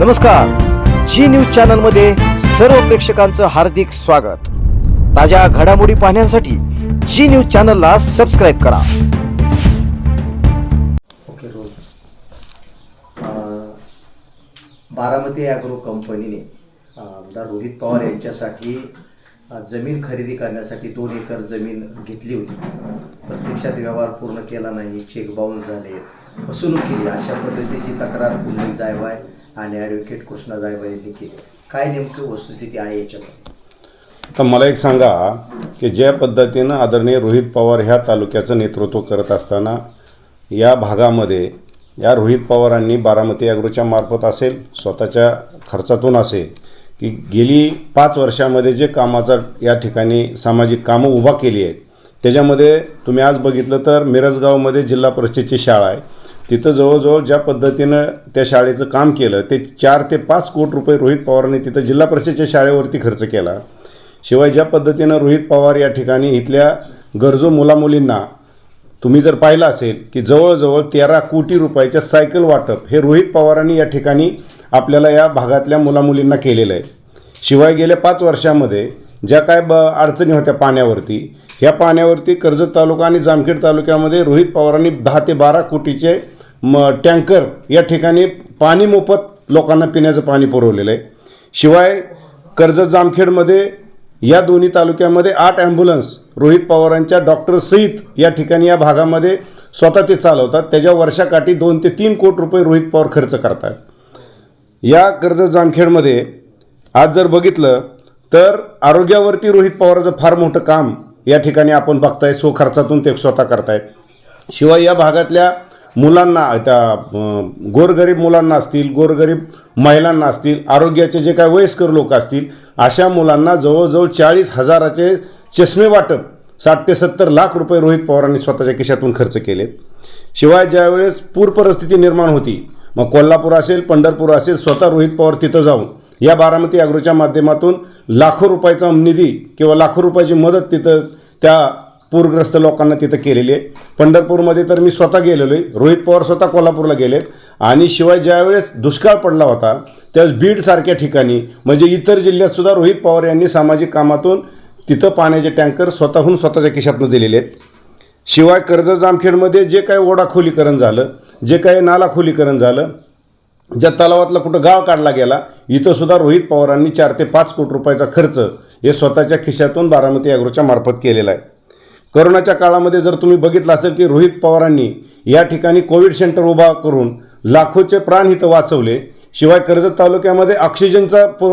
नमस्कार. जी न्यूज चॅनलमध्ये सर्व प्रेक्षकांचं हार्दिक स्वागत. ताज्या घडामोडी पाहण्यासाठी जी न्यूज चॅनलला सबस्क्राईब करा. ओके रोज. अं, बारामती ॲग्रो कंपनीने आमदार रोहित पवार यांच्यासाठी जमीन खरेदी करण्यासाठी दोन एकर जमीन घेतली होती. प्रत्यक्षात व्यवहार पूर्ण केला नाही चेक बाउन्स झाले फसवणूक केली. अशा पद्धतीची तक्रार पुंडलिक जायवाय आणि ॲडव्होकेट कृष्णा जायवाय काय नेमकी वस्तुस्थिती आहे याच्यामध्ये आता मला एक सांगा की ज्या पद्धतीनं आदरणीय रोहित पवार ह्या तालुक्याचं नेतृत्व करत असताना या भागामध्ये या रोहित पवारांनी बारामती ॲग्रोच्या मार्फत असेल स्वतःच्या खर्चातून असेल की गेली पाच वर्षामध्ये जे कामाचा या ठिकाणी सामाजिक कामं उभा केली आहेत त्याच्यामध्ये तुम्ही आज बघितलं तर मिरजगावमध्ये जिल्हा परिषदेची शाळा आहे. तिथं जवळजवळ ज्या पद्धतीनं त्या शाळेचं काम केलं ते चार ते पाच कोटी रुपये रोहित पवारांनी तिथं जिल्हा परिषदेच्या शाळेवरती खर्च केला. शिवाय ज्या पद्धतीनं रोहित पवार या ठिकाणी इथल्या गरजू मुलामुलींना तुम्ही जर पाहिलं असेल की जवळजवळ तेरा कोटी रुपयाच्या सायकल वाटप हे रोहित पवारांनी या ठिकाणी आपल्याला या भागातल्या मुलामुलींना केलेलं आहे. शिवाय गेल्या पाच वर्षामध्ये ज्या काय ब अडचणी होत्या पाण्यावरती ह्या पाण्यावरती कर्जत तालुका आणि जामखेड तालुक्यामध्ये रोहित पवारांनी दहा ते बारा कोटीचे म टँकर या ठिकाणी पाणी मोफत लोकांना पिण्याचं पाणी पुरवलेलं आहे. शिवाय कर्जत जामखेडमध्ये या दोन्ही तालुक्यामध्ये आठ ॲम्ब्युलन्स रोहित पवारांच्या डॉक्टरसहित या ठिकाणी या भागामध्ये स्वतः ते चालवतात. त्याच्या वर्षाकाठी दोन ते तीन कोटी रुपये रोहित पवार खर्च करतात. या कर्जत जामखेडमध्ये आज जर बघितलं तर आरोग्यावरती रोहित पवाराचं फार मोठं काम या ठिकाणी आपण बघताय सो खर्चातून ते स्वतः करतायत. शिवाय या भागातल्या मुलांना त्या गोरगरीब मुलांना असतील गोरगरीब महिलांना असतील आरोग्याचे जे काय वयस्कर लोक असतील अशा मुलांना जवळजवळ चाळीस हजाराचे चष्मे वाटप साठ ते सत्तर लाख रुपये रोहित पवारांनी स्वतःच्या खिशातून खर्च केलेत. शिवाय ज्यावेळेस पूर परिस्थिती निर्माण होती मग कोल्हापूर असेल पंढरपूर असेल स्वतः रोहित पवार तिथं जाऊन या बारामती अॅग्रोच्या माध्यमातून लाखो रुपयाचा निधी किंवा लाखो रुपयाची मदत तिथं त्या पूरग्रस्त लोकांना तिथं केलेली आहे. पंढरपूरमध्ये तर मी स्वतः गेलेलो आहे रोहित पवार स्वतः कोल्हापूरला गेलेत. आणि शिवाय ज्यावेळेस दुष्काळ पडला होता त्यावेळेस बीडसारख्या ठिकाणी म्हणजे इतर जिल्ह्यातसुद्धा रोहित पवार यांनी सामाजिक कामातून तिथं पाण्याचे टँकर स्वतःहून स्वतःच्या खिशातनं दिलेले आहेत. शिवाय कर्जत जामखेडमध्ये जे काही ओढा खोलीकरण झालं जे काही नाला खोलीकरण झालं ज्या तलावातला कुठं गाव काढला गेला इथंसुद्धा रोहित पवारांनी चार ते पाच कोटी रुपयाचा खर्च हे स्वतःच्या खिशातून बारामती ॲग्रोच्या मार्फत केलेला आहे. करोनाच्या काळामध्ये जर तुम्ही बघितलं असेल की रोहित पवारांनी या ठिकाणी कोविड सेंटर उभा करून लाखोचे प्राण इथं वाचवले शिवाय कर्जत तालुक्यामध्ये ऑक्सिजनचा पुर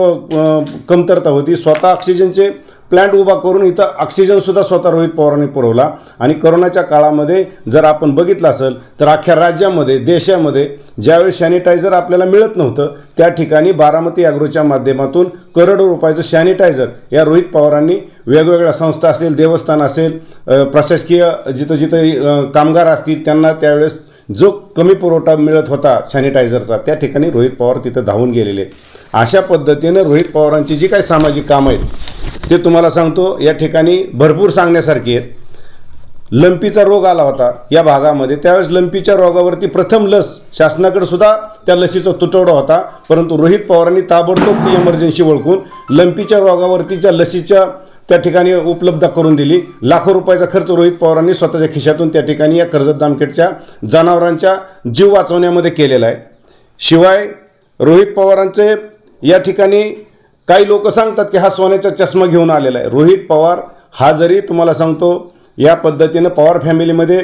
कमतरता होती. स्वतः ऑक्सिजनचे प्लॅन्ट उभा करून इथं ऑक्सिजनसुद्धा स्वतः रोहित पवारांनी पुरवला. आणि करोनाच्या काळामध्ये जर आपण बघितलं असेल तर अख्ख्या राज्यामध्ये देशामध्ये ज्यावेळेस सॅनिटायझर आपल्याला मिळत नव्हतं त्या ठिकाणी बारामती ॲग्रोच्या माध्यमातून करोडो रुपयाचं सॅनिटायझर या रोहित पवारांनी वेगवेगळ्या संस्था असेल देवस्थान असेल प्रशासकीय जिथं जिथं कामगार असतील त्यांना त्यावेळेस जो कमी पुरवठा मिळत होता सॅनिटायझरचा त्या ठिकाणी रोहित पवार तिथं धावून गेलेले आहेत. अशा पद्धतीनं रोहित पवारांची जी काही सामाजिक कामं आहेत ते तुम्हाला सांगतो या ठिकाणी भरपूर सांगण्यासारखी आहेत. लंपीचा रोग आला होता या भागामध्ये. त्यावेळेस लंपीच्या रोगावरती प्रथम लस शासनाकडे सुद्धा त्या लसीचा तुटवडा होता. परंतु रोहित पवारांनी ताबडतोब ती इमर्जन्सी ओळखून लंपीच्या रोगावरती ज्या लसीच्या त्या ठिकाणी उपलब्ध करून दिली. लाखो रुपयाचा खर्च रोहित पवारांनी स्वतःच्या खिशातून त्या ठिकाणी या कर्जत दामखेडच्या जनावरांच्या जीव वाचवण्यामध्ये केलेला आहे. शिवाय रोहित पवारांचे या ठिकाणी काही लोक सांगतात की हा सोन्याचा चष्मा घेऊन आलेला आहे. रोहित पवार हा जरी तुम्हाला सांगतो या पद्धतीनं पवार फॅमिलीमध्ये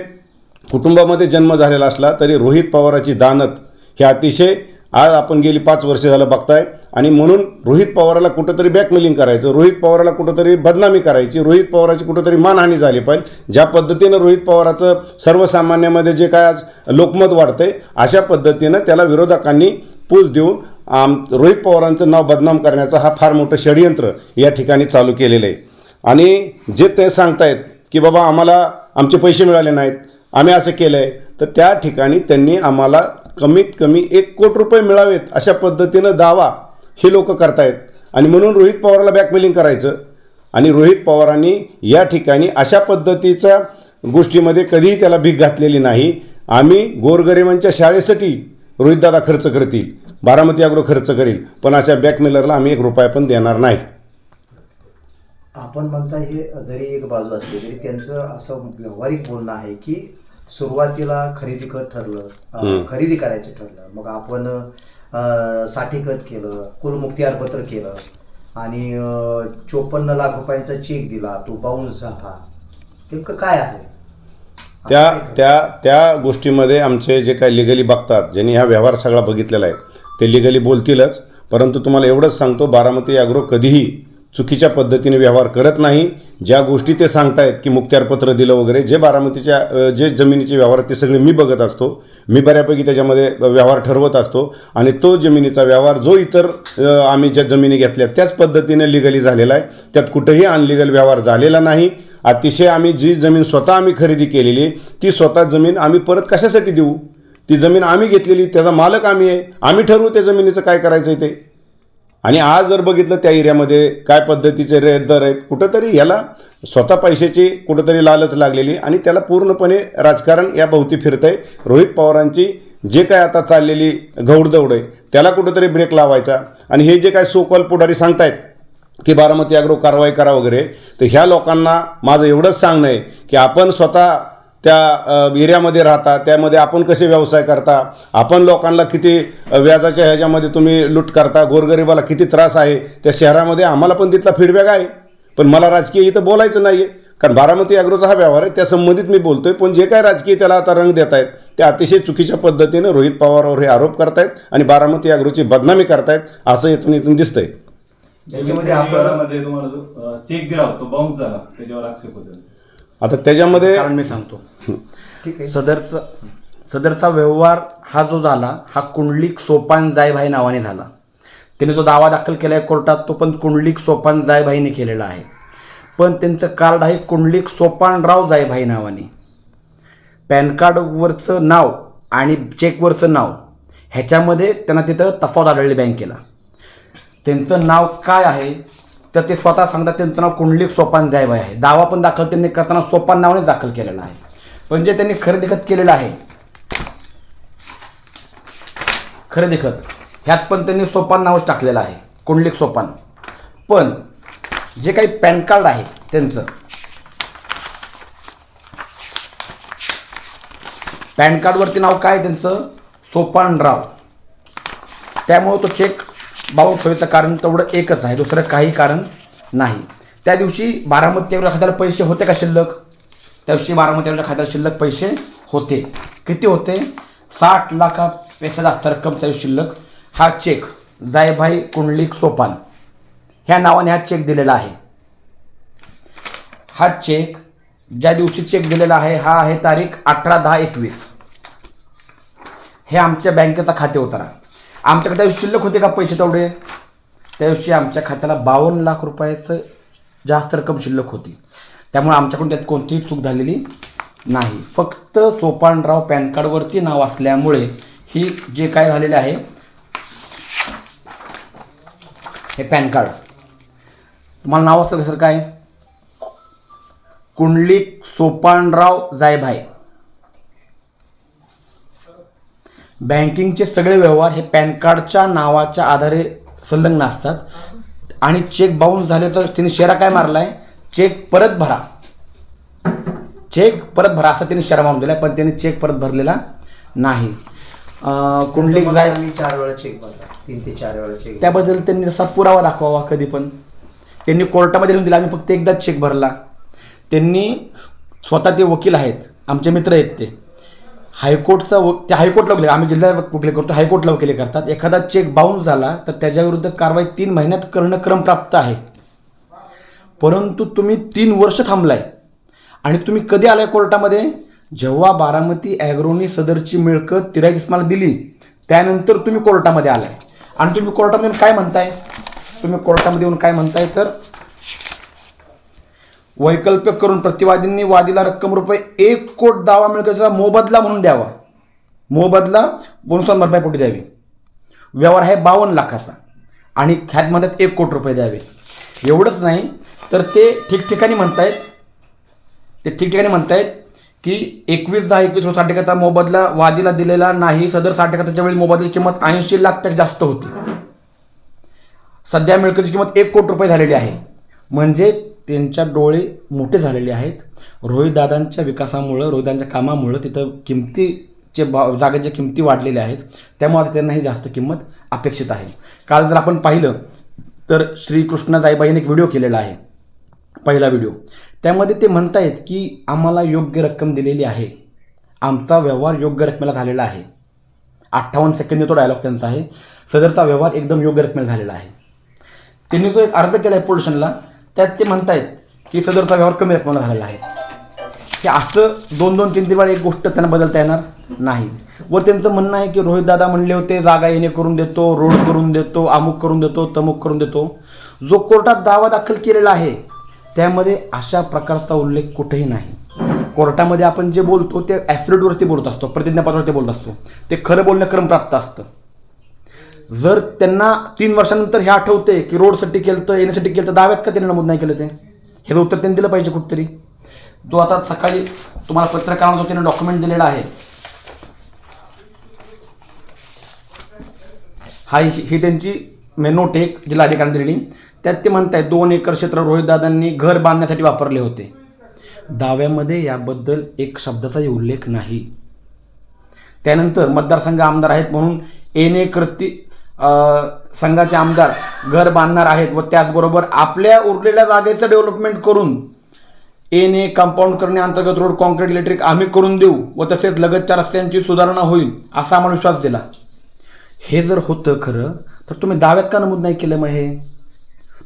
कुटुंबामध्ये जन्म झालेला असला तरी रोहित पवाराची दानत हे अतिशय आज आपण गेली पाच वर्ष झालं बघताय. आणि म्हणून रोहित पवाराला कुठंतरी बॅकमेलिंग करायचं रोहित पवाराला कुठंतरी बदनामी करायची रोहित पवाराची कुठंतरी मानहानी झाली पाहिजे. ज्या पद्धतीनं रोहित पवाराचं सर्वसामान्यामध्ये जे काय आज लोकमत वाढतंय अशा पद्धतीनं त्याला विरोधकांनी पूज देऊन आम रोहित पवारांचं नाव बदनाम करण्याचा हा फार मोठं षडयंत्र या ठिकाणी चालू केलेलं आहे. आणि जे ते सांगतायत की बाबा आम्हाला आमचे पैसे मिळाले नाहीत आम्ही असं केलं आहे तर त्या ठिकाणी त्यांनी आम्हाला कमीत कमी एक कोटी रुपये मिळावेत अशा पद्धतीनं दावा हे लोक करतायत. आणि म्हणून रोहित पवारला बॅकमेलिंग करायचं. आणि रोहित पवारांनी या ठिकाणी अशा पद्धतीच्या गोष्टीमध्ये कधीही त्याला भीक घातलेली नाही. आम्ही गोरगरिबांच्या शाळेसाठी रोहितदादा खर्च करतील बारामती अग्रो खर्च करील पण अशा बॅकमेलरला आम्ही एक रुपया पण देणार नाही. आपण म्हणता हे जरी एक बाजू असली तरी त्यांचं असं व्यावहारिक बोलणं आहे की सुरुवातीला खरेदी खत ठरलं. खरेदी करायचं ठरलं. मग आपण साठी खत केलं कुल मुक्तियारपत्र केलं आणि चोपन्न लाख रुपयांचा चेक दिला तो बाउन्स झाला. नेमकं काय आहे? त्या त्या त्या गोष्टीमध्ये आमचे जे काही लिगली बघतात ज्यांनी हा व्यवहार सगळा बघितलेला आहे ते लिगली बोलतीलच परंतु तुम्हाला एवढंच सांगतो बारामती अॅग्रो कधीही चुकीच्या पद्धतीने व्यवहार करत नाही. ज्या गोष्टी ते सांगतायत की मुक्त्यारपत्र दिलं वगैरे जे बारामतीच्या जे जमिनीचे व्यवहार ते सगळे मी बघत असतो. मी बऱ्यापैकी त्याच्यामध्ये व्यवहार ठरवत असतो. आणि तो जमिनीचा व्यवहार जो इतर आम्ही ज्या जमिनी घेतल्या त्याच पद्धतीने लिगली झालेला आहे. त्यात कुठंही अनलिगल व्यवहार झालेला नाही. अतिशय आम्ही जी जमीन स्वतः आम्ही खरेदी केलेली ती स्वतः जमीन आम्ही परत कशासाठी देऊ? ती जमीन आम्ही घेतलेली त्याचा मालक आम्ही आहे. आम्ही ठरवू त्या जमिनीचं काय करायचं आहे ते. आणि आज जर बघितलं त्या एरियामध्ये काय पद्धतीचे रेट दर आहेत कुठंतरी याला स्वतः पैशाची कुठंतरी लालच लागलेली आणि त्याला पूर्णपणे राजकारण याभोवती फिरत आहे रोहित पवारांची जे काय आता चाललेली घौडदौड आहे त्याला कुठंतरी ब्रेक लावायचा. आणि हे जे काय सोकॉल पुढारी सांगतायत की बारामती अग्रो कारवाई करा वगैरे तर ह्या लोकांना माझं एवढंच सांगणं आहे की आपण स्वतः त्या एरियामध्ये राहता त्यामध्ये आपण कसे व्यवसाय करता आपण लोकांना किती व्याजाच्या ह्याच्यामध्ये तुम्ही लूट करता गोरगरिबाला किती त्रास आहे त्या शहरामध्ये आम्हाला पण तिथला फीडबॅक आहे. पण मला राजकीय इथं बोलायचं नाही आहे कारण बारामती अॅग्रोचा हा व्यवहार आहे त्या संबंधित मी बोलतोय पण जे काय राजकीय त्याला आता रंग देत आहेत ते अतिशय चुकीच्या पद्धतीनं रोहित पवारवर हे आरोप करतायत आणि बारामती अॅग्रोची बदनामी करतायत असं इथून इथून दिसतंय. त्याच्यामध्ये तुम्हाला चेक दिला होता तो बाउन्स झाला त्याच्यावर आक्षेप होते आता त्याच्यामध्ये कारण मी सांगतो. ठीक आहे. सदरचा सदरचा व्यवहार हा जो झाला हा कुंडलिक सोपान जायभाई नावाने झाला. त्याने जो दावा दाखल केला आहे कोर्टात तो पण कुंडलिक सोपान जायभाईने केलेला आहे. पण त्यांचं कार्ड आहे कुंडलिक सोपानराव जायभाई नावाने. पॅन कार्डवरचं नाव आणि चेकवरचं नाव ह्याच्यामध्ये त्यांना तिथं तफावत आढळली बँकेला त्यांचं नाव काय आहे? तर ते स्वतः सांगतात त्यांचं नाव कुंडलिक सोपान जायबाई आहे. दावा पण दाखल त्यांनी करताना सोपान नावाने दाखल केलेला आहे. पण जे त्यांनी खरेदी खत केलेलं आहे खरेदी खत ह्यात पण त्यांनी सोपान नावच टाकलेलं आहे कुंडलिक सोपान. पण जे काही पॅन कार्ड आहे त्यांचं पॅन कार्डवरती नाव काय आहे त्यांचं? सोपानराव. त्यामुळं तो चेक बाउन्स व्हायचं कारण तेवढं एकच आहे दुसरं काही कारण नाही. त्या दिवशी बारामतीवर खात्याला पैसे होते का शिल्लक? त्या दिवशी बारामतीवर खात्याला शिल्लक पैसे होते. किती होते? साठ लाखापेक्षा जास्त रक्कम त्या दिवशी शिल्लक. हा चेक जायभाई कुंडलिक सोपान ह्या नावाने हा चेक दिलेला आहे. हा चेक ज्या दिवशी चेक दिलेला आहे हा आहे तारीख अठरा दहा एकवीस. हे आमच्या बँकेचा खाते उतारा. आमच्याकडे त्यावेळी शिल्लक होते का पैसे तेवढे? त्या दिवशी आमच्या खात्याला बावन्न लाख रुपयाचं जास्त रक्कम शिल्लक होती. त्यामुळे आमच्याकडून त्यात कोणतीही चूक झालेली नाही. फक्त सोपानराव पॅन कार्डवरती नाव असल्यामुळे ही जे काय झालेले आहे हे पॅन कार्ड. तुम्हाला नाव असतं सर काय? कुंडलिक सोपानराव जायभाई बँकिंगचे सगळे व्यवहार हे पॅन कार्डच्या नावाच्या आधारे संलग्न असतात. आणि चेक बाउन्स झाले तर तिने शेरा काय मारला आहे चेक परत भरा. चेक परत भरा असा तिने शेरा मारून दिला पण त्याने चेक परत भरलेला नाही. अं, कुंडलिक जाय चार वेळा चेक भरला. तीन ते चार वेळा चेक त्याबद्दल त्यांनी जसा पुरावा दाखवावा कधी पण. त्यांनी कोर्टामध्ये लिहून दिला आम्ही फक्त एकदाच चेक भरला. त्यांनी स्वतः ते वकील आहेत. आमचे मित्र आहेत ते. हायकोर्टचा व ते हायकोर्टला वकील आम्ही जिल्हा वकिली करतो हायकोर्टला वकिली करतात. एखादा चेक बाउन्स झाला तर त्याच्याविरुद्ध कारवाई तीन महिन्यात करणं क्रमप्राप्त आहे. परंतु तुम्ही तीन वर्ष थांबलाय. आणि तुम्ही कधी आलाय कोर्टामध्ये? जेव्हा बारामती ॲग्रोनी सदरची मिळकत तिराईक इस्माला दिली त्यानंतर तुम्ही कोर्टामध्ये आलाय. आणि तुम्ही कोर्टामध्ये येऊन काय म्हणताय? तुम्ही कोर्टामध्ये येऊन काय म्हणताय तर? वैकल्पिक करून प्रतिवादींनी वादीला रक्कम रुपये एक कोट दावा मिळकतीचा मोबदला म्हणून द्यावा. मोबदला व नुकसान भरपाईपोटी द्यावी. व्यवहार आहे बावन्न लाखाचा. आणि ह्यात म्हणतात एक कोट रुपये द्यावे. एवढंच नाही तर ते ठिकठिकाणी म्हणतायत ते ठिकठिकाणी म्हणतायत की एकवीस दहा एकवीस रोज साठ मोबदला वादीला दिलेला नाही. सदर साठ वेळी मोबदल्याची किंमत ऐंशी लाखपेक्षा जास्त होती. सध्या मिळकतीची किंमत एक कोटी रुपये झालेली आहे. म्हणजे त्यांच्या डोळे मोठे झालेले आहेत. रोहितदादांच्या विकासामुळं रोहितदादांच्या कामामुळं तिथं किमतीचे भाव जागेच्या किमती वाढलेल्या आहेत. त्यामुळे आता त्यांनाही जास्त किंमत अपेक्षित आहे. काल जर आपण पाहिलं तर श्रीकृष्ण जाईबाईने एक व्हिडिओ केलेला आहे. पहिला व्हिडिओ. त्यामध्ये ते म्हणतायत की आम्हाला योग्य रक्कम दिलेली आहे. आमचा व्यवहार योग्य रकमेला झालेला आहे. अठ्ठावन्न सेकंद तो डायलॉग त्यांचा आहे. सदरचा व्यवहार एकदम योग्य रकमेला झालेला आहे. त्यांनी तो एक अर्ज केला आहे पोल्युशनला त्यात ते म्हणतायत की सदरचा व्यवहार कमी रकमेला झालेला आहे. की असं दोन दोन तीन तीन वेळा एक गोष्ट त्यांना बदलता येणार नाही. व त्यांचं म्हणणं आहे की रोहित दादा म्हणले होते जागा येणे करून देतो रोड करून देतो अमुक करून देतो तमुक करून देतो. जो कोर्टात दावा दाखल केलेला आहे त्यामध्ये अशा प्रकारचा उल्लेख कुठेही नाही. कोर्टामध्ये आपण जे बोलतो ते ॲफिडेविटवरती बोलत असतो प्रतिज्ञापत्रावरती बोलत असतो. ते खरं बोलणं क्रमप्राप्त असतं. जर त्यांना तीन वर्षानंतर हे आठवते की रोडसाठी केलं तर येण्यासाठी केलं तर दाव्यात का त्यांनी नमूद नाही केलं ते? हे उत्तर त्यांनी दिलं पाहिजे कुठतरी. जो आता सकाळी तुम्हाला पत्रकारांना जो त्यांनी डॉक्युमेंट दिलेला आहे हा ही ही त्यांची मेनो एक जिल्हाधिकाऱ्यांनी दिलेली. त्यात ते म्हणतायत दोन एकर क्षेत्र रोहितदादांनी घर बांधण्यासाठी वापरले होते. दाव्यामध्ये याबद्दल एक शब्दाचाही उल्लेख नाही. त्यानंतर मतदारसंघ आमदार आहेत म्हणून एन करती अ, संघाचे आमदार घर बांधणार आहेत व त्याचबरोबर आपल्या उरलेल्या जागेचं डेव्हलपमेंट करून एन ए कंपाऊंड करणे अंतर्गत रोड कॉन्क्रीट इलेक्ट्रिक आम्ही करून देऊ व तसेच लगतच्या रस्त्यांची सुधारणा होईल असा आम्हाला विश्वास दिला. हे जर होतं खरं तर तुम्ही दाव्यात का नमूद नाही केलं मग हे?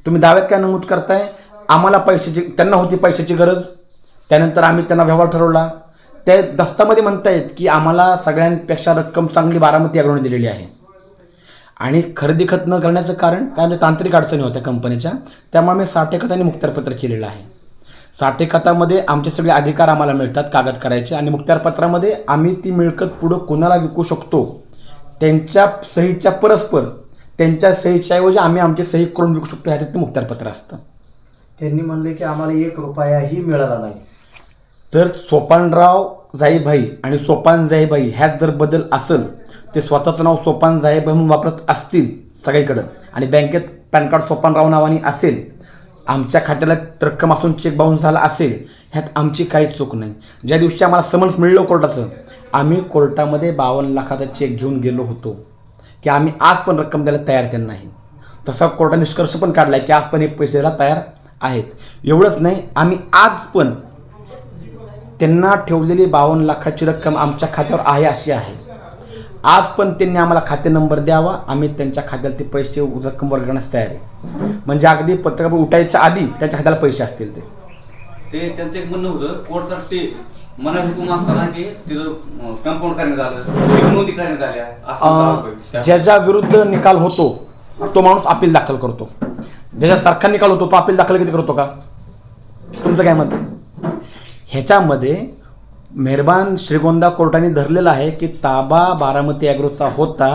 तुम्ही दाव्यात काय नमूद करताय? आम्हाला पैशाची त्यांना होती पैशाची गरज. त्यानंतर आम्ही त्यांना व्यवहार ठरवला. त्या दस्तामध्ये म्हणतायत की आम्हाला सगळ्यांपेक्षा रक्कम चांगली बारामती अग्रणी दिलेली आहे. आणि खरेदी खत न करण्याचं कारण काय? म्हणजे तांत्रिक अडचणी होत्या कंपनीच्या. त्यामुळे आम्ही साठे खतांनी मुक्तारपत्र केलेलं आहे. साठे खतामध्ये आमचे सगळे अधिकार आम्हाला मिळतात कागद करायचे आणि मुक्तारपत्रामध्ये आम्ही ती मिळकत पुढं कोणाला विकू शकतो? त्यांच्या सहीच्या परस्पर त्यांच्या सहीच्या ऐवजी आम्ही आमची सही करून विकू शकतो ह्याच्यात ते मुक्तारपत्र असतं. त्यांनी म्हणले की आम्हाला एक रुपयाही मिळाला नाही. तर सोपानराव जाईभाई आणि सोपान जाईबाई ह्यात जर बदल असेल ते स्वतःचं नाव सोपान जाईबाई म्हणून वापरत असतील सगळीकडं. आणि बँकेत पॅन कार्ड सोपानराव नावाने असेल आमच्या खात्याला रक्कम असून चेक बाउन्स झाला असेल ह्यात आमची काहीच चूक नाही. ज्या दिवशी आम्हाला समन्स मिळलं कोर्टाचं आम्ही कोर्टामध्ये बावन्न लाखाचा चेक घेऊन गेलो होतो की आम्ही आज पण रक्कम द्यायला तयार त्यांना नाही तसा कोर्टा निष्कर्ष पण काढला आहे की आज पण हे पैसे द्यायला तयार आहेत. एवढंच नाही आम्ही आज पण त्यांना ठेवलेली बावन्न लाखाची रक्कम आमच्या खात्यावर आहे अशी आहे. आज पण त्यांनी आम्हाला खाते नंबर द्यावा. आम्ही त्यांच्या खात्याला ते पैसे रक्कम वर्गण्यास तयार आहे. म्हणजे अगदी पत्रकार उठायच्या आधी त्यांच्या खात्याला पैसे असतील ते. ते त्यांचं एक म्हणणं होतं कोर्टचा स्टे मना हुकूम असताना की तिथं कंपाऊंड करण्यात आलं नोंदी करण्यात आल्या ज्याच्या विरुद्ध निकाल होतो तो माणूस अपील दाखल करतो. ज्याच्यासारखा निकाल होतो तो अपील दाखल कधी करतो का? तुमचं काय मत आहे? ह्याच्यामध्ये मेहरबान श्रीगोंदा कोर्टाने धरलेला आहे की ताबा बारामती ॲग्रोचा होता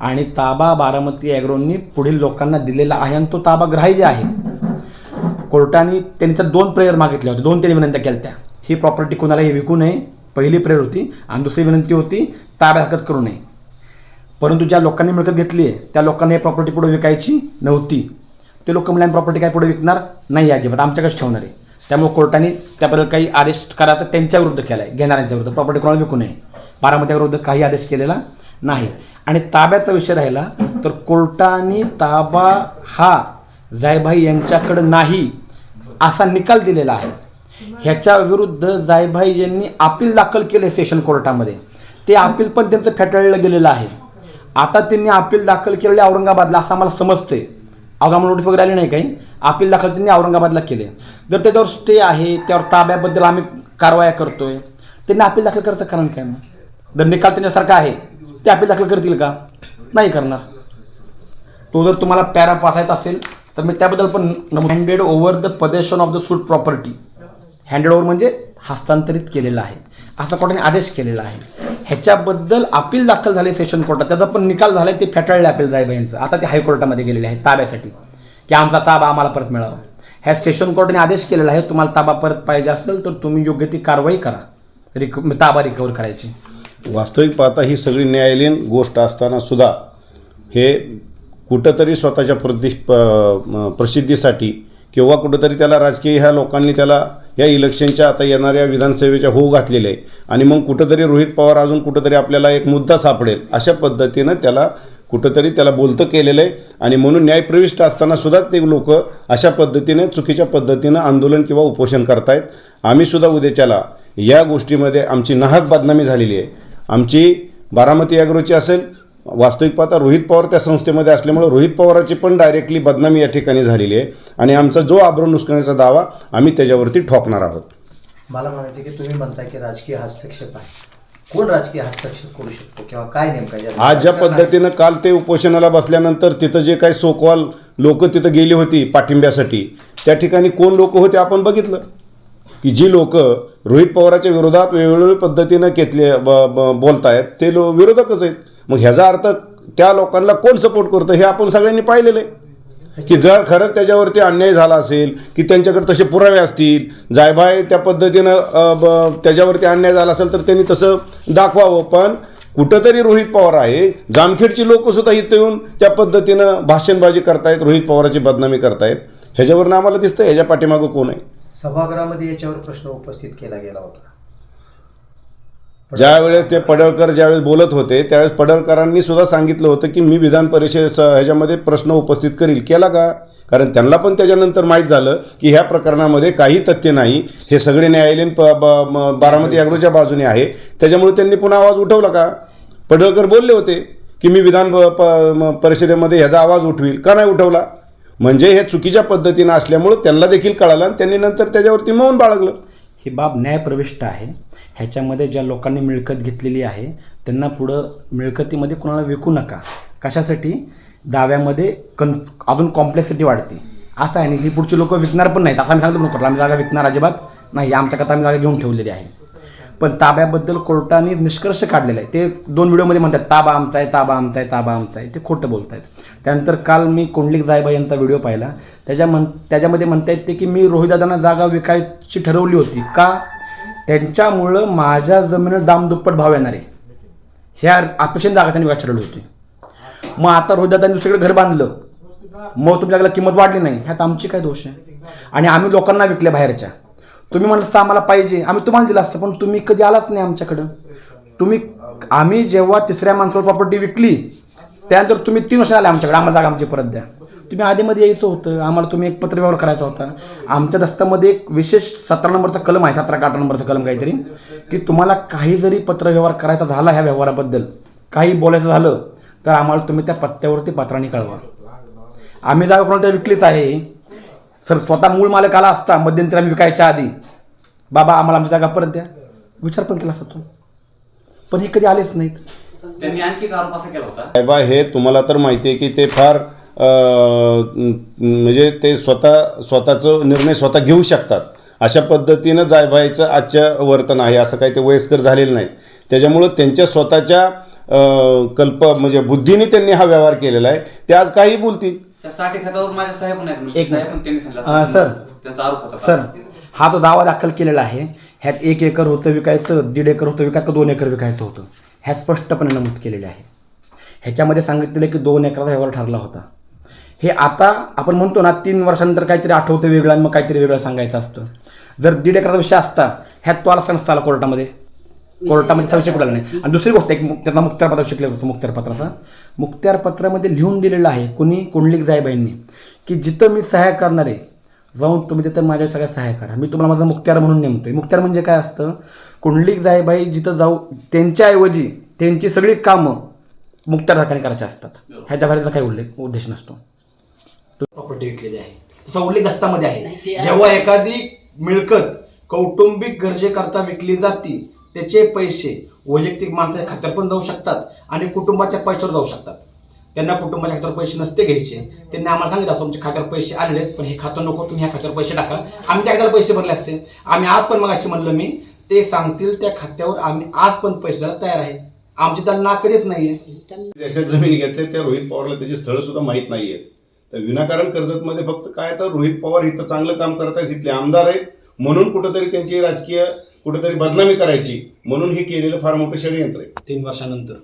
आणि ताबा बारामती ॲग्रोनी पुढील लोकांना दिलेला आहे आणि तो ताबा ग्राह्य आहे कोर्टाने त्यांच्या दोन प्रेयर मागितल्या होत्या दोन त्यांनी विनंत्या केल्या त्या ही प्रॉपर्टी कोणालाही विकू नये. पहिली प्रेयर होती आणि दुसरी विनंती होती ताब्या हरकत करू नये. परंतु ज्या लोकांनी मिळकत घेतली आहे त्या लोकांना ही प्रॉपर्टी पुढे विकायची नव्हती. ते लोक म्हणले प्रॉपर्टी काय पुढे विकणार? नाही अजिबात. आमच्याकडेच ठेवणार आहे. त्यामुळे कोर्टाने त्याबद्दल काही आदेश करा तर त्यांच्या विरुद्ध केला आहे घेणाऱ्यांच्या विरुद्ध. प्रॉपर्टी कोणाला विकू नये? बारामतीविरुद्ध काही आदेश केलेला नाही. आणि ताब्याचा विषय राहिला तर कोर्टाने ताबा हा जायभाई यांच्याकडं नाही असा निकाल दिलेला आहे. ह्याच्या विरुद्ध जायभाई यांनी अपील दाखल केले सेशन कोर्टामध्ये. ते अपील पण त्यांचं फेटाळलं गेलेलं आहे. आता त्यांनी अपील दाखल केलेले औरंगाबादला असं आम्हाला समजते औरंगाबाद नोटीस वगैरे आली नाही काही. अपील दाखल त्यांनी औरंगाबादला केले. जर त्याच्यावर स्टे आहे त्यावर ताब्याबद्दल आम्ही कारवाया करतोय त्यांनी अपील दाखल करायचं कारण काय मग? जर निकाल त्यांच्यासारखा आहे ते अपील दाखल करतील का? नाही करणार. तो जर तुम्हाला पॅरा वाचायचा असेल तर मी त्याबद्दल पण handed over the possession of the suit property handed over म्हणजे हस्तांतरित केलेलं आहे. असा कोर्टाने आदेश केलेला आहे. ह्याच्याबद्दल अपील दाखल झाले सेशन कोर्टात त्याचा पण निकाल झाला ते फेटाळले अपील जायबाईंचं आता ते हायकोर्टामध्ये गेलेले आहे ताब्यासाठी. की आमचा ताबा आम्हाला परत मिळावा. ह्या सेशन कोर्टाने आदेश केलेला आहे तुम्हाला ताबा परत पाहिजे असेल तर तुम्ही योग्य ती कारवाई करा. रिक ताबा रिकवर करायची. वास्तविक पाहता ही सगळी न्यायालयीन गोष्ट असताना सुद्धा हे कुठंतरी स्वतःच्या प्रति प प्रसिद्धीसाठी किंवा कुठंतरी त्याला राजकीय ह्या लोकांनी त्याला या इलेक्शनच्या आता येणाऱ्या विधानसभेच्या होऊ घातलेले. आहे आणि मग कुठंतरी रोहित पवार अजून कुठंतरी आपल्याला एक मुद्दा सापडेल. अशा पद्धतीनं त्याला कुठंतरी त्याला बोलतं केलेलं आहे. आणि म्हणून न्यायप्रविष्ट असताना सुद्धा ते लोक अशा पद्धतीने चुकीच्या पद्धतीनं आंदोलन किंवा उपोषण करतायत. आम्हीसुद्धा उद्याच्याला या गोष्टीमध्ये आमची नाहक बदनामी झालेली आहे. आमची बारामती ॲग्रोची असेल वास्तविक पाहता रोहित पवार त्या संस्थेमध्ये असल्यामुळे रोहित पवाराची पण डायरेक्टली बदनामी या ठिकाणी झालेली आहे. आणि आमचा जो आब्रू नुसकण्याचा दावा आम्ही त्याच्यावरती ठोकणार आहोत. मला म्हणायचं की तुम्ही म्हणताय की राजकीय हस्तक्षेप आहे. कोण राजकीय हस्तक्षेप करू शकतो किंवा काय नेमका आज ज्या पद्धतीनं काल ते उपोषणाला बसल्यानंतर तिथं जे काही सोकवाल लोक तिथं गेली होती पाठिंब्यासाठी त्या ठिकाणी कोण लोक होते आपण बघितलं. की जी लोक रोहित पवाराच्या विरोधात वेगवेगळ्या पद्धतीनं घेतले ब ब बोलतायत ते लो विरोधकच आहेत. मग ह्याचा अर्थ त्या लोकांना कोण सपोर्ट करतं हे आपण सगळ्यांनी पाहिलेलं आहे. की जर खरंच त्याच्यावरती अन्याय झाला असेल की त्यांच्याकडे तसे पुरावे असतील जायभाय त्या पद्धतीनं ब त्याच्यावरती अन्याय झाला असेल तर त्यांनी तसं दाखवावं. पण कुठंतरी रोहित पवार आहे. जामखेडची लोकंसुद्धा इथं येऊन त्या पद्धतीनं भाषणबाजी करतायत रोहित पवाराची बदनामी करतायत. ह्याच्यावरनं आम्हाला दिसतं ह्याच्या पाठीमागं कोण आहे? सभागृहामध्ये याच्यावर प्रश्न उपस्थित केला गेला होता. ज्यावेळेस ते पडळकर ज्यावेळेस बोलत होते त्यावेळेस पडळकरांनी सुद्धा सांगितलं होतं की मी विधान परिषद ह्याच्यामध्ये प्रश्न उपस्थित करील. केला का? कारण त्यांना पण त्याच्यानंतर माहीत झालं की ह्या प्रकरणामध्ये काही तथ्य नाही. हे सगळे न्यायालयीन प ब- बारामती अॅग्रोच्या बाजूने आहे. त्याच्यामुळे त्यांनी पुन्हा आवाज उठवला का? पडळकर बोलले होते की मी विधान प- परिषदेमध्ये ह्याचा आवाज उठवील. का नाही उठवला? म्हणजे हे चुकीच्या पद्धतीनं असल्यामुळं त्यांना देखील कळालं आणि त्यांनी नंतर त्याच्यावरती मौन बाळगलं. ही बाब न्यायप्रविष्ट आहे. ह्याच्यामध्ये ज्या लोकांनी मिळकत घेतलेली आहे त्यांना पुढं मिळकतीमध्ये कोणाला विकू नका. कशासाठी? दाव्यामध्ये कन अजून कॉम्प्लेक्सिटी वाढते. असं आहे आणि ही पुढची लोकं विकणार पण नाहीत असं आम्ही सांगतो नको आम्ही जागा विकणार अजिबात नाही. आमच्याकरता आम्ही जागा घेऊन ठेवलेली आहे. पण ताब्याबद्दल कोर्टाने निष्कर्ष काढलेला आहे. ते दोन व्हिडिओमध्ये म्हणतात ताबा आमचा आहे ताबा आमचा आहे ताबा आमचा आहे. ते खोटं बोलत आहेत त्यानंतर काल मी कोंडलिक जायबा यांचा व्हिडिओ पाहिला. त्याच्या म्हण त्याच्यामध्ये म्हणता येते की मी रोहितदादांना जागा विकायची ठरवली होती. का? त्यांच्यामुळं माझ्या जमिनीला दाम दुप्पट भाव येणार आहे. ह्या अपेक्षेने जागा त्यांनी विकायची ठरवली होती. मग आता रोहितदादांनी दुसरीकडे घर बांधलं. मग तुमच्याकडे किंमत वाढली नाही. ह्यात आमची काय दोष आहे? आणि आम्ही लोकांना विकले बाहेरच्या. तुम्ही म्हणलं असतं आम्हाला पाहिजे. आम्ही तुम्हाला दिलं असतं पण तुम्ही कधी आलाच नाही आमच्याकडं. तुम्ही आम्ही जेव्हा तिसऱ्या माणसाला प्रॉपर्टी विकली त्यानंतर तुम्ही तीन वर्ष आले आमच्याकडे आम्हाला जागा आमची परत द्या. तुम्ही आधीमध्ये यायचं होतं आम्हाला तुम्ही एक पत्रव्यवहार करायचा होता. आमच्या दस्तामध्ये एक विशेष सतरा नंबरचा कलम आहे सतरा अठरा नंबरचा कलम काहीतरी की तुम्हाला काही जरी पत्रव्यवहार करायचा झाला ह्या व्यवहाराबद्दल काही बोलायचं झालं तर आम्हाला तुम्ही त्या पत्त्यावरती पत्राने कळवा. आम्ही जागा कोणाला विकलीच आहे. सर स्वतः मूळ मालक आला असता मध्यंतरी आम्ही विकायच्या आधी. बाबा आम्हाला आमची जागा परत द्या. विचार पण केला असतो तू. पण हे कधी आलेच नाहीत. त्यांनी आणखी एक आरोप असा केला होता. साहेबा हे तुम्हाला तर माहिती आहे की ते फार अं, म्हणजे ते स्वतः स्वतःचं निर्णय स्वतः घेऊ शकतात. अशा पद्धतीनं जायभाईचं आजच्या वर्तन आहे असं काही ते वयस्कर झालेलं नाही त्याच्यामुळं त्यांच्या स्वतःच्या अं, कल्प म्हणजे बुद्धीने त्यांनी हा व्यवहार केलेला आहे. ते आज काही बोलतील. त्या साठी खात्यावर माझ्या साहेब पण आहेत म्हणजे एक साहेब मिनिट. पण त्यांनी सांगितलं अं, सर. त्यांचा आरोप होता. सर हा तो दावा दाखल केलेला आहे. ह्यात एक एकर होतं विकायचं दीड एकर होतं विकायचं का दोन एकर विकायचं होतं. ह्यात स्पष्टपणे नमूद केलेले आहे. ह्याच्यामध्ये सांगितलेलं की दोन एकराचा व्यवहार ठरला होता. हे आता आपण म्हणतो ना तीन वर्षानंतर काहीतरी आठवतं वेगळं आणि मग काहीतरी वेगळं सांगायचं असतं. जर दीड एकराचा विषय असता ह्यात तो आला नसता आला कोर्टामध्ये कोर्टामध्ये विषय कुठला नाही. आणि दुसरी गोष्ट एक त्याचा मुक्त्यारपत्र शिकले होतं मुक्त्यारपत्राचा. मुक्त्यारपत्रामध्ये लिहून दिलेलं आहे कोणी कुंडलिक जायबाईंनी की जिथं मी सहाय्य करणार आहे जाऊन तुम्ही तिथं माझ्या सगळ्या सहाय्य करा. मी तुम्हाला माझा मुक्त्यार म्हणून नेमतोय. मुक्त्यार म्हणजे काय असतं? कुंडलिक जायबाई जिथं जाऊ त्यांच्याऐवजी त्यांची सगळी कामं मुक्त्यार धाकाने करायची असतात. ह्याच्या बाहेरचा काही उल्लेख उद्देश नसतो. प्रॉपर्टी विकलेली आहे. तसा उल्लेख दस्तामध्ये आहे. जेव्हा एखादी मिळकत कौटुंबिक गरजेकरता विकली जाती त्याचे पैसे वैयक्तिक माणसाच्या खात्यावर पण जाऊ शकतात आणि कुटुंबाच्या पैशावर जाऊ शकतात. त्यांना कुटुंबाच्या खात्यावर पैसे नसते घ्यायचे. त्यांनी आम्हाला सांगितलं असं तुमच्या खात्यावर पैसे आलेले पण हे खातं नको तुम्ही ह्या खात्यावर पैसे टाका. आम्ही त्या खात्यावर पैसे भरले असते. आम्ही आज पण मग अशी म्हणलं मी ते सांगतील त्या खात्यावर आम्ही आज पण पैसे द्यायला तयार आहे. आमची त्याला नाकरीच नाही आहे देशात जमीन घेतल्या त्या रोहित पवारला त्याची स्थळं सुद्धा माहीत नाही आहेत तर विनाकारण कर्जतमध्ये फक्त काय तर रोहित पवार इथं चांगलं काम करत आहेत इथले आमदार आहेत. म्हणून कुठंतरी त्यांची राजकीय कुठेतरी बदनामी करायची. म्हणून हे केलेलं फार मोठं षडयंत्र आहे. तीन वर्षानंतर.